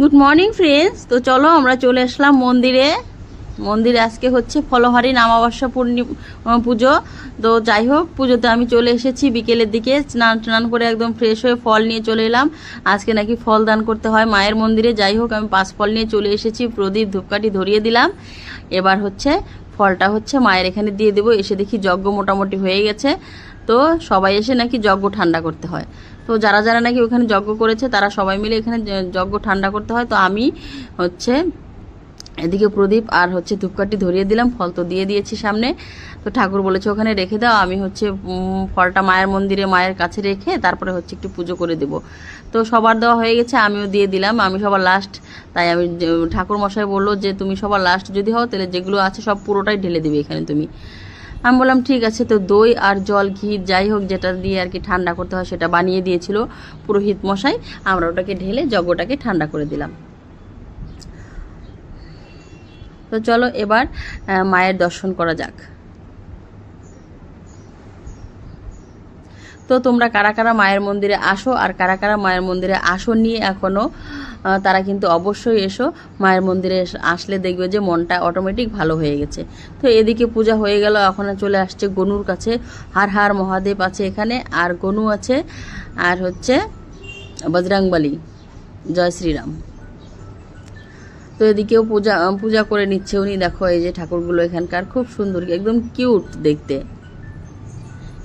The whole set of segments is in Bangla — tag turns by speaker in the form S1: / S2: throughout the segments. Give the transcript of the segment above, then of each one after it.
S1: গুড মর্নিং ফ্রেন্ডস তো চলো আমরা চলে আসলাম মন্দিরে। মন্দিরে আজকে হচ্ছে ফলহারি নামাবস্যা পূর্ণিমা পুজো। তো যাই হোক, পুজোতে আমি চলে এসেছি বিকেলের দিকে। স্নান টান করে একদম ফ্রেশ হয়ে ফল নিয়ে চলে এলাম। আজকে নাকি ফল দান করতে হয় মায়ের মন্দিরে। যাই হোক, আমি পাঁচ ফল নিয়ে চলে এসেছি। প্রদীপ ধূপকাঠি ধরিয়ে দিলাম। এবার হচ্ছে ফলটা হচ্ছে মায়ের এখানে দিয়ে দেবো। এসে দেখি যজ্ঞ মোটামুটি হয়ে গেছে। তো সবাই এসে নাকি যজ্ঞ ঠান্ডা করতে হয়। তো যারা যারা নাকি ওখানে যজ্ঞ করেছে, তারা সবাই মিলে এখানে যজ্ঞ ঠান্ডা করতে হয়। তো আমি হচ্ছে এদিকে প্রদীপ আর হচ্ছে ধূপকাঠি ধরিয়ে দিলাম, ফল তো দিয়ে দিয়েছি সামনে। তো ঠাকুর বলেছে, ওখানে রেখে দাও, আমি হচ্ছে ফলটা মায়ের মন্দিরে, মায়ের কাছে রেখে তারপরে হচ্ছে একটু পুজো করে দেব। তো সবার দেওয়া হয়ে গেছে, আমিও দিয়ে দিলাম, আমি সবার লাস্ট তাই আমি ঠাকুর মশাই বলল যে, তুমি সবার লাস্ট যদি হও, তাহলে যেগুলো আছে সব পুরোটাই ঢেলে দেবে এখানে তুমি। আমি বললাম, ঠিক আছে, তো দই আর জল, ঘি, যাই হোক, যেটা দিয়ে আর কি ঠান্ডা করতে হয় সেটা বানিয়ে দিয়েছিল পুরোহিত মশাই। আমরা ওটাকে ঢেলে যজ্ঞটাকে ঠান্ডা করে দিলাম। তো চলো এবার মায়ের দর্শন করা যাক। তো তোমরা কারা কারা মায়ের মন্দিরে আসো আর কারা কারা মায়ের মন্দিরে আসো নিয়ে এখনও তারা কিন্তু অবশ্যই এসো, মায়ের মন্দিরে আসলে দেখবে যে মনটা অটোমেটিক ভালো হয়ে গেছে। তো এদিকে পূজা হয়ে গেল, এখন চলে আসছে গনুর কাছে। হার হার মহাদেব আছে এখানে, আর গনু আছে, আর হচ্ছে বজরাংবালি। জয় শ্রীরাম। তো এদিকেও পূজা পূজা করে নিচ্ছে উনি। দেখো এই যে ঠাকুরগুলো এখানকার, খুব সুন্দর, একদম কিউট দেখতে।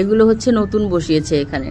S1: এগুলো হচ্ছে নতুন বসিয়েছে এখানে।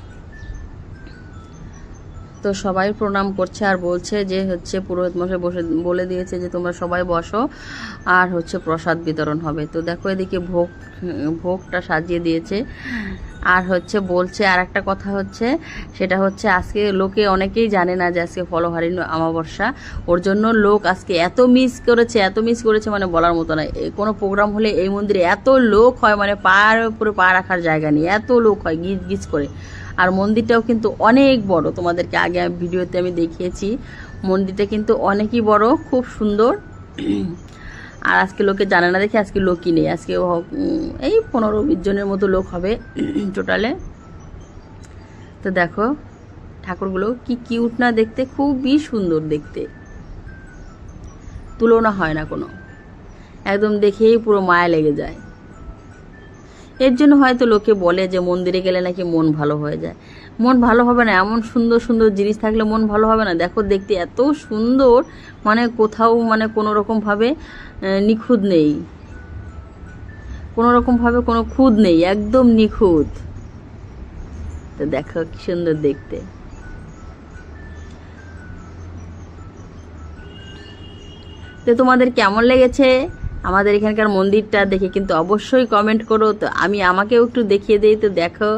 S1: তো সবাই প্রণাম করছে আর বলছে যে হচ্ছে পুরোহিত মশাই বসে, বলে দিয়েছে যে তোমরা সবাই বসো আর হচ্ছে প্রসাদ বিতরণ হবে। তো দেখো এদিকে ভোগ, ভোগটা সাজিয়ে দিয়েছে। আর হচ্ছে বলছে আর একটা কথা হচ্ছে, সেটা হচ্ছে আজকে লোকে অনেকেই জানে না যে আজকে ফলহারি অমাবস্যা। ওর জন্য লোক আজকে এত মিস করেছে, এত মিস করেছে মানে বলার মতো না। কোনো প্রোগ্রাম হলে এই মন্দিরে এত লোক হয় মানে পার উপরে পা রাখার জায়গা নেই। এত লোক হয় গিজ গিজ করে। আর মন্দিরটাও কিন্তু অনেক বড়। তোমাদেরকে আগে ভিডিওতে আমি দেখিয়েছি। মন্দিরটা কিন্তু অনেকই বড়, খুব সুন্দর। আর আজকে লোকে জানে না দেখে আজকে লোকই নেই। আজকে এই পনেরো বিশ জনের মতো লোক হবে টোটালে। তো দেখো, ঠাকুরগুলো কি কিউট না দেখতে, খুবই সুন্দর দেখতে। তুলনা হয় না কোনো। একদম দেখেই পুরো মায়া লেগে যায়। এর জন্য হয়তো লোকে বলে যে মন্দিরে গেলে নাকি মন ভালো হয়ে যায়। মন ভালো হবে না, এমন সুন্দর সুন্দর জিনিস থাকলে মন ভালো হবে না। দেখো, দেখতে এত সুন্দর মানে কোথাও মানে কোনো রকমভাবে নিখুঁত নেই। কোনো রকমভাবে কোনো খুঁত নেই, একদম নিখুঁত। তো দেখো কি সুন্দর দেখতে। তো তোমাদের কেমন লেগেছে? আমাদের এখানকার মন্দিরটা দেখে কিন্তু অবশ্যই কমেন্ট করো। তো আমি আমাকেও একটু দেখিয়ে দিই, তো দেখো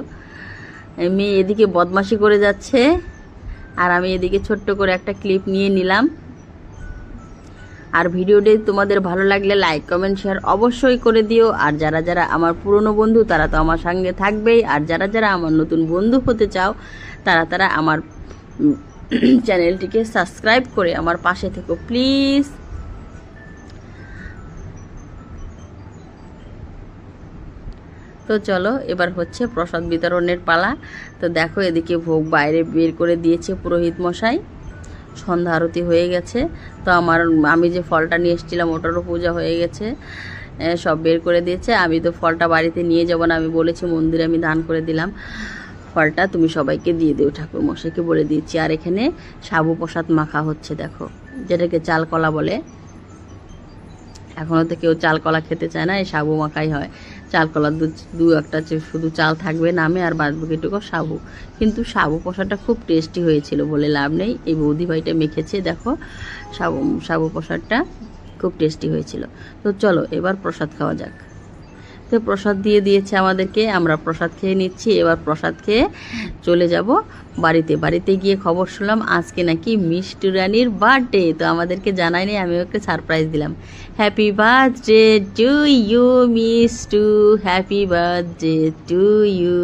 S1: মেয়ে এদিকে বদমাশি করে যাচ্ছে, আর আমি এদিকে ছোট্ট করে একটা ক্লিপ নিয়ে নিলাম। আর ভিডিওটি তোমাদের ভালো লাগলে লাইক কমেন্ট শেয়ার অবশ্যই করে দিও। আর যারা যারা আমার পুরনো বন্ধু, তারা তো আমার সঙ্গে থাকবেই। আর যারা যারা আমার নতুন বন্ধু হতে চাও, তারা তারা আমার চ্যানেলটিকে সাবস্ক্রাইব করে আমার পাশে থেকো প্লিজ তো চলো, এবার হচ্ছে প্রসাদ বিতরণের পালা। তো দেখো, এদিকে ভোগ বাইরে বের করে দিয়েছে পুরোহিত মশাই। সন্ধ্যা আরতি হয়ে গেছে। তো আমার, আমি যে ফলটা নিয়ে এসেছিলাম, ওটারও পূজা হয়ে গেছে। সব বের করে দিয়েছে। আমি তো ফলটা বাড়িতে নিয়ে যাব না, আমি বলেছি মন্দিরে আমি দান করে দিলাম। ফলটা তুমি সবাইকে দিয়ে দিও ঠাকুর মশাইকে বলে দিয়েছি। আর এখানে সাবু প্রসাদ মাখা হচ্ছে, দেখো, যেটাকে চাল কলা বলে। এখনও তো কেউ চাল কলা খেতে চায় না, এই সাবু মাখাই হয়। চাল কলার দু দু একটা শুধু চাল থাকবে নামে আর বাদ বাকিটুকু সাবু। কিন্তু সাবু প্রসাদটা খুব টেস্টি হয়েছিল বলে লাভ নেই। এই বৌদি ভাইটা মেখেছে, দেখো, সাবু সাবু প্রসাদটা খুব টেস্টি হয়েছিল। তো চলো, এবার প্রসাদ খাওয়া যাক। তো প্রসাদ দিয়ে দিয়েছে আমাদেরকে। আমরা প্রসাদ খেয়ে নিচ্ছি, এবার প্রসাদ খেয়ে চলে যাব বাড়িতে। বাড়িতে গিয়ে খবর শুনলাম আজকে নাকি মিষ্টি রানীর বার্থডে তো আমাদেরকে জানায়নি আমি ওকে সারপ্রাইজ দিলাম। Happy birthday to you miss to happy birthday to you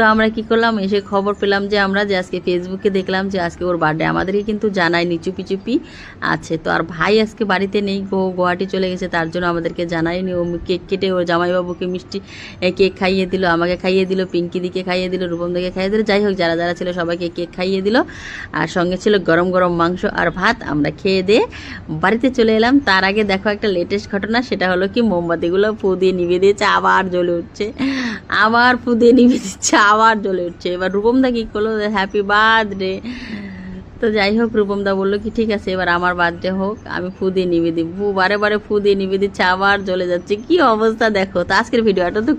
S1: তো আমরা কি করলাম? এসে খবর পেলাম যে আমরা যে আজকে ফেসবুকে দেখলাম যে আজকে ওর বার্থডে আমাদেরকে কিন্তু জানায়নি চুপি চুপি আছে। তো আর ভাই আজকে বাড়িতে নেই গো, গুয়াহাটি চলে গেছে, তার জন্য আমাদেরকে জানায়নি। ও কেক কেটে ওর জামাইবাবুকে মিষ্টি কেক খাইয়ে দিল, আমাকে খাইয়ে দিল, পিঙ্কি দিকে খাইয়ে দিল, রূপম দিকে খাইয়ে দিল, যাই হোক, যারা যারা ছিল সবাইকে কেক খাইয়ে দিল। আর সঙ্গে ছিল গরম গরম মাংস আর ভাত। আমরা খেয়ে দিয়ে বাড়িতে চলে এলাম। তার আগে দেখো একটা লেটেস্ট ঘটনা, সেটা হলো কি, মোমবাতিগুলো ফু দিয়ে নিভিয়ে দিয়েছে আবার জ্বলে উঠছে। আবার ফু দিয়ে নিভিয়ে দিচ্ছে আবার জ্বলে উঠছে। এবার রূপমদা কি করল? হ্যাপি বার্থডে তো যাই হোক, রূপমদা বলল কি, ঠিক আছে, এবার আমার বার্থডে হোক, আমি ফু দিয়ে নিবে দিই বারে বারে ফু দিয়ে নিবে দিচ্ছে, আবার জ্বলে যাচ্ছে। কি অবস্থা দেখো? তো আজকের ভিডিওটা তো